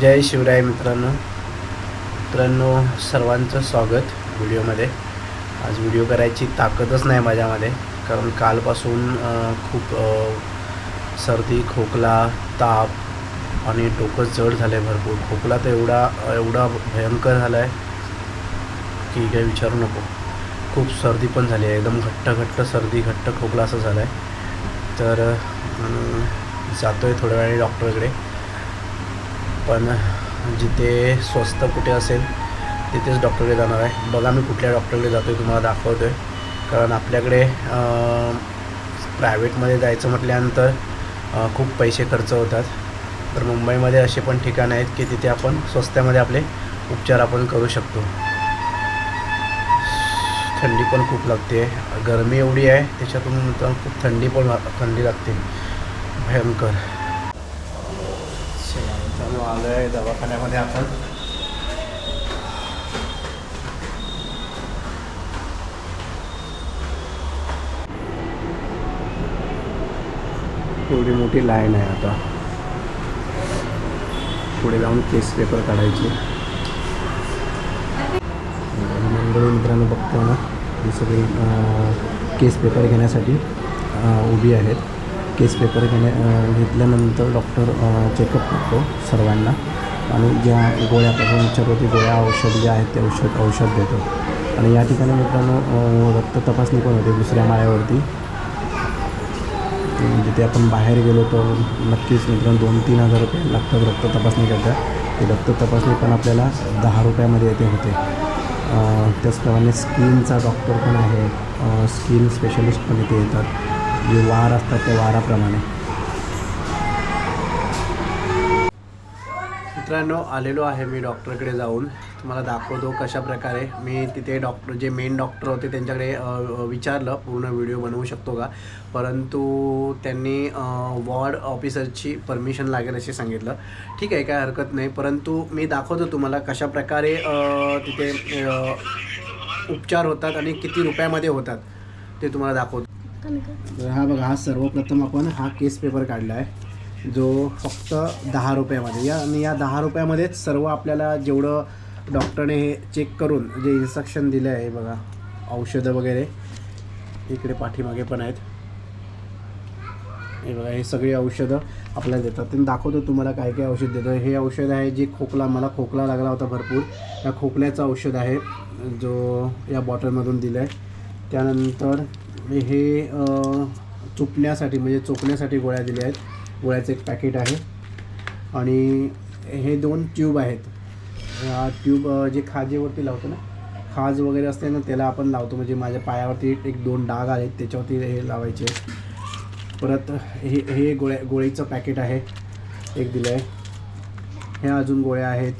जय शिवराय मित्रांनो. मित्रांनो सर्वांचं स्वागत व्हिडिओमध्ये. आज व्हिडिओ करायची ताकदच नाही माझ्यामध्ये कारण कालपासून खूप सर्दी खोकला ताप आणि डोकं जड झालं आहे भरपूर. खोकला तर एवढा एवढा भयंकर झाला आहे की काही विचारू नको. खूप सर्दी पण झाली आहे. एकदम घट्ट घट्ट सर्दी घट्ट खोकला असं झालं आहे तर जातो आहे थोड्या वेळाने डॉक्टरकडे. पण जिथे स्वस्त कुठे असेल तिथेच डॉक्टरकडे जाणार आहे. बघा मी कुठल्या डॉक्टरकडे जातो आहे तुम्हाला दाखवतो आहे कारण आपल्याकडे प्रायव्हेटमध्ये जायचं म्हटल्यानंतर खूप पैसे खर्च होतात. तर मुंबईमध्ये असे पण ठिकाणं आहेत की तिथे आपण स्वस्त्यामध्ये आपले उपचार आपण करू शकतो. थंडी पण खूप लागते. गरमी एवढी आहे त्याच्यातून खूप थंडी पण थंडी लागते. भयंकर. मित्रांनो आलो आहे दवाखान्यामध्ये आपण. एवढी मोठी लाईन आहे आता. पुढे जाऊन केस पेपर काढायचे. मंडळी मित्रांनो बघतो ना ही सगळी केस पेपर घेण्यासाठी उभी आहेत. केस पेपर घेण्या घेतल्यानंतर डॉक्टर चेकअप करतो सर्वांना आणि ज्या गोळ्या पासून विचारवरती गोळ्या औषध जे आहेत ते औषध औषध देतो. आणि या ठिकाणी मित्रांनो रक्त तपासणी पण होते दुसऱ्या माळ्यावरती. जिथे आपण बाहेर गेलो तर नक्कीच मित्रांनो दोन तीन हजार रुपये लागतात रक्त तपासणी करता. ते रक्त तपासणी पण आपल्याला दहा रुपयामध्ये येते होते. त्याचप्रमाणे स्किनचा डॉक्टर पण आहे. स्किन स्पेशलिस्ट पण इथे येतात. जे वार असतात त्या वाराप्रमाणे. मित्रांनो आलेलो आहे मी डॉक्टरकडे जाऊन. तुम्हाला दाखवतो कशा प्रकारे मी तिथे डॉक्टर जे मेन डॉक्टर होते त्यांच्याकडे विचारलं. पूर्ण व्हिडिओ बनवू शकतो का? परंतु त्यांनी वॉर्ड ऑफिसरची परमिशन लागेल असे सांगितलं. ठीक आहे काय हरकत नाही. परंतु मी दाखवतो तुम्हाला कशा प्रकारे तिथे उपचार होतात आणि किती रुपयामध्ये होतात. ते तुम्हाला दाखवतो. तर हा बघा हा सर्वप्रथम आपण हा केस पेपर काढला आहे. जो फक्त दहा रुपयामध्ये या आणि या दहा रुपयामध्येच सर्व आपल्याला जेवढं डॉक्टरने हे चेक करून जे इन्स्ट्रक्शन दिलं आहे बघा औषधं वगैरे इकडे पाठीमागे पण आहेत. हे बघा हे सगळी औषधं आपल्याला देतात. त्यांनी दाखवतो तुम्हाला काय काय औषध देतं हे औषध आहे जे खोकला मला खोकला लागला होता भरपूर. या खोकल्याचं औषध आहे जो या बॉटलमधून दिलं आहे त्यानंतर हे चुपण्यासाठी म्हणजे चोपण्यासाठी गोळ्या दिल्या आहेत. गोळ्याचं एक पॅकेट आहे. आणि हे दोन ट्यूब आहेत. ट्यूब जे खाजेवरती लावतो ना खाज वगैरे असते ना त्याला आपण लावतो. म्हणजे माझ्या पायावरती एक दोन डाग आहेत त्याच्यावरती हे लावायचे. परत हे हे गोळ्या गोळीचं पॅकेट आहे. एक दिलं आहे ह्या अजून गोळ्या आहेत.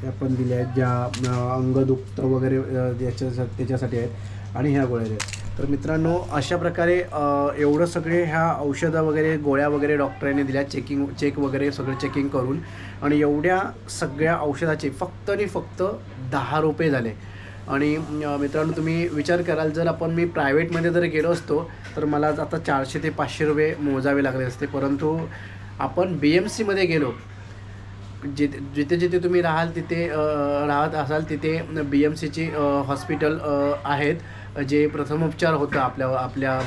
ह्या पण दिल्या आहेत ज्या अंगदुप्त अंग वगैरे ज्याच्या त्याच्यासाठी आहेत. आणि ह्या गोळ्या आहेत. तर मित्रांनो अशा प्रकारे एवढं सगळे ह्या औषधं वगैरे गोळ्या वगैरे डॉक्टरांनी दिल्या चेकिंग चेक वगैरे सगळं चेकिंग करून. आणि एवढ्या सगळ्या औषधाचे फक्त आणि फक्त दहा रुपये झाले. आणि मित्रांनो तुम्ही विचार कराल जर आपण मी प्रायव्हेटमध्ये जर गेलो असतो तर मला आता चारशे ते पाचशे रुपये मोजावे लागले असते. परंतु आपण बी एम सीमध्ये गेलो जिथे जिथे जिथे तुम्ही राहाल तिथे राहत असाल तिथे बी एम सीची हॉस्पिटल आहेत जे प्रथमोपचार होतं आपल्या आपल्या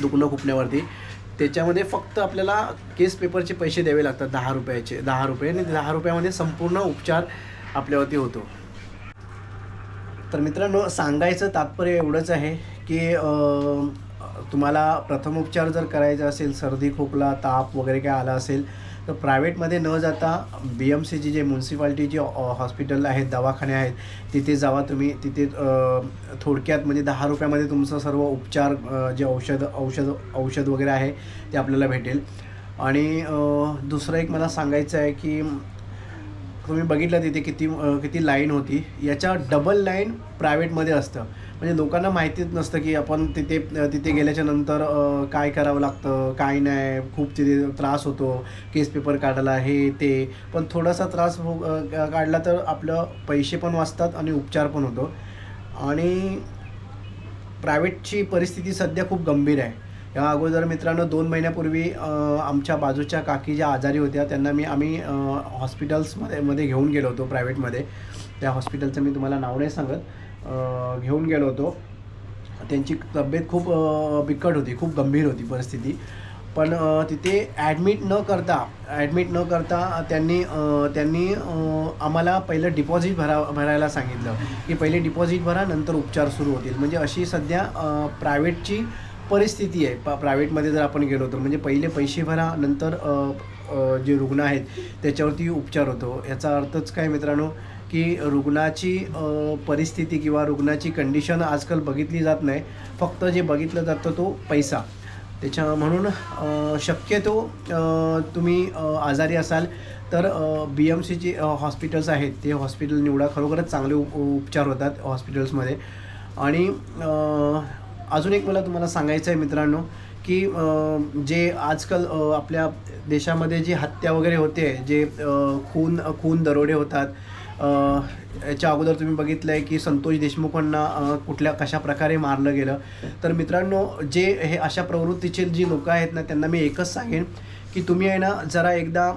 दुखणं खुपण्यावरती त्याच्यामध्ये फक्त आपल्याला केस पेपरचे पैसे द्यावे लागतात दहा रुपयाचे दहा रुपये आणि दहा रुपयामध्ये संपूर्ण उपचार आपल्यावरती होतो. तर मित्रांनो सांगायचं तात्पर्य एवढंच आहे की तुम्हाला प्रथमोपचार जर करायचा असेल सर्दी खोकला ताप वगैरे काय आला असेल तर प्रायव्हेटमध्ये न जाता बी एम सीची जे म्युन्सिपाल्टी जे हॉस्पिटल आहेत दवाखाने आहेत तिथे जावा तुम्ही. तिथे थोडक्यात म्हणजे दहा रुपयामध्ये तुमचं सर्व उपचार जे औषध औषध औषध वगैरे आहे ते आपल्याला भेटेल. आणि दुसरं एक मला सांगायचं आहे की तुम्ही बघितलं तिथे किती किती लाईन होती. याच्या डबल लाईन प्रायव्हेटमध्ये असतं. म्हणजे लोकांना माहितीच नसतं की आपण तिथे तिथे गेल्याच्यानंतर काय करावं लागतं काय नाही खूप तिथे त्रास होतो केस पेपर काढायला हे ते. पण थोडासा त्रास हो काढला तर आपलं पैसे पण वाचतात आणि उपचार पण होतो. आणि प्रायव्हेटची परिस्थिती सध्या खूप गंभीर आहे. या अगोदर मित्रांनो दोन महिन्यापूर्वी आमच्या बाजूच्या काकी ज्या आजारी होत्या त्यांना मी आम्ही हॉस्पिटल्समध्ये मध्ये घेऊन गेलो होतो प्रायव्हेटमध्ये. त्या हॉस्पिटलचं मी तुम्हाला नाव नाही सांगत. घेऊन गेलो होतो. त्यांची तब्येत खूप बिकट होती खूप गंभीर होती परिस्थिती. पण तिथे ॲडमिट न करता ॲडमिट न करता त्यांनी त्यांनी आम्हाला पहिलं डिपॉझिट भरा भरायला सांगितलं की पहिले डिपॉझिट भरा नंतर उपचार सुरू होतील. म्हणजे अशी सध्या प्रायव्हेटची परिस्थिती आहे. प प्रायव्हेटमध्ये जर आपण गेलो तर म्हणजे पहिले पैसे भरा नंतर जे रुग्ण आहेत त्याच्यावरती उपचार होतो. याचा अर्थच काय मित्रांनो? की रुग्णाची परिस्थिती किंवा रुग्णाची कंडिशन आजकाल बघितली जात नाही. फक्त जे बघितलं जातं तो पैसा. त्याच्या म्हणून शक्यतो तुम्ही आजारी असाल तर बी एम सीची हॉस्पिटल्स आहेत. ते हॉस्पिटल निवडा. खरोखरच चांगले उप उपचार होतात हॉस्पिटल्समध्ये आणि अजून एक मला तुम्हाला सांगायचं आहे मित्रांनो की जे आजकाल आपल्या देशामध्ये जी हत्या वगैरे होते जे खून खून दरोडे होतात याच्या अगोदर तुम्ही बघितलं आहे की संतोष देशमुखांना कुठल्या कशा प्रकारे मारलं गेलं. तर मित्रांनो जे हे अशा प्रवृत्तीचे जी लोकं आहेत ना त्यांना मी एकच सांगेन की तुम्ही आहे ना जरा एकदा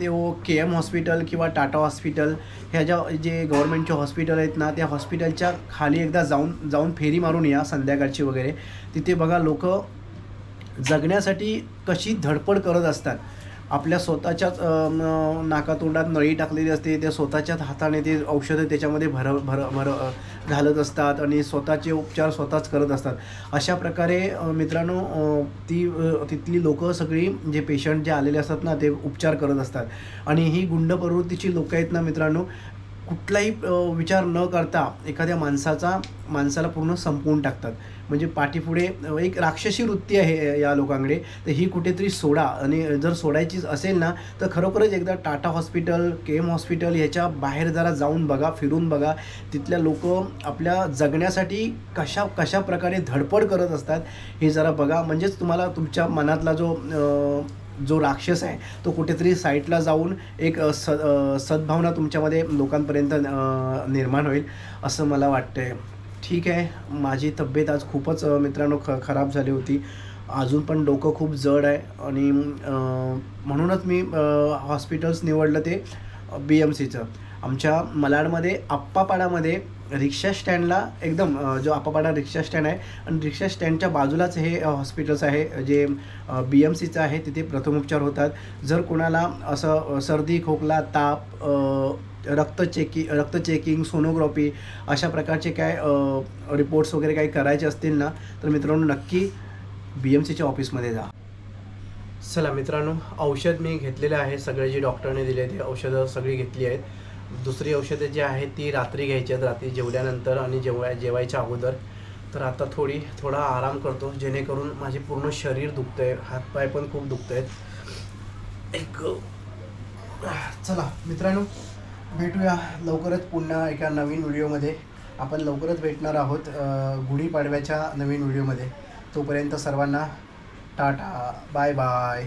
ते के एम हॉस्पिटल किंवा टाटा हॉस्पिटल ह्या ज्या जे गव्हर्मेंटचे हॉस्पिटल आहेत ना त्या हॉस्पिटलच्या खाली एकदा जाऊन जाऊन फेरी मारून या संध्याकाळची वगैरे. तिथे बघा लोक जगण्यासाठी कशी धडपड करत असतात. आपल्या स्वतःच्याच नाकातोंडात नळी टाकलेली असते त्या स्वतःच्याच हाताने ते औषधं त्याच्यामध्ये भर भर भर घालत असतात आणि स्वतःचे उपचार स्वतःच करत असतात. अशा प्रकारे मित्रांनो ती तिथली लोकं सगळी जे पेशंट जे आलेले असतात ना ते उपचार करत असतात. आणि ही गुंड प्रवृत्तीची लोकं आहेत ना मित्रांनो कुठलाही विचार न करता एखाद्या माणसाचा माणसाला पूर्ण संपवून टाकतात. म्हणजे पाठीपुढे एक राक्षसी वृत्ती आहे या लोकांकडे. तर ही कुठेतरी सोडा आणि जर सोडायचीच असेल ना तर खरोखरच एकदा Tata hospital K M hospital ह्याच्या बाहेर जरा जाऊन बघा फिरून बघा. तिथल्या लोक आपल्या जगण्यासाठी कशा कशा प्रकारे धडपड करत असतात हे जरा बघा. म्हणजेच तुम्हाला तुमच्या मनातला जो जो राक्षस आहे तो कुठेतरी साईटला जाऊन एक स सद्भावना तुमच्यामध्ये लोकांपर्यंत निर्माण होईल असं मला वाटतंय. ठीक आहे माझी तब्येत आज खूपच मित्रांनो ख खराब झाली होती. अजून पण डोकं खूप जड आहे आणि म्हणूनच मी हॉस्पिटल्स निवडलं ते बी एम सीचं आमच्या मलाडमध्ये आप्पापाडामध्ये रिक्षा स्टँडला एकदम जो आपापाडा रिक्षा स्टँड आहे आणि रिक्षा स्टँडच्या बाजूलाच हे हॉस्पिटल्स आहे जे बी एम सीचं आहे तिथे प्रथमोपचार होतात. जर कोणाला असं सर्दी खोकला ताप रक्त चेकी रक्त चेकिंग सोनोग्राफी अशा प्रकारचे काय रिपोर्ट्स वगैरे काही करायचे असतील ना तर मित्रांनो नक्की बी एम सीच्या ऑफिसमध्ये जा. चला मित्रांनो औषध मी घेतलेलं आहे सगळे जे डॉक्टरने दिले ते औषधं सगळी घेतली आहेत. दुसरी औषधे जी आहेत ती रात्री घ्यायची आहेत रात्री जेवल्यानंतर आणि जेवाय जेवायच्या अगोदर. तर आता थोडी थोडा आराम करतो जेणेकरून माझे पूर्ण शरीर दुखतं आहे हातपाय पण खूप दुखत आहेत एक चला मित्रांनो भेटूया लवकरच पुन्हा एका नवीन व्हिडिओमध्ये. आपण लवकरच भेटणार आहोत गुढीपाडव्याच्या नवीन व्हिडिओमध्ये. तोपर्यंत सर्वांना टाटा बाय बाय.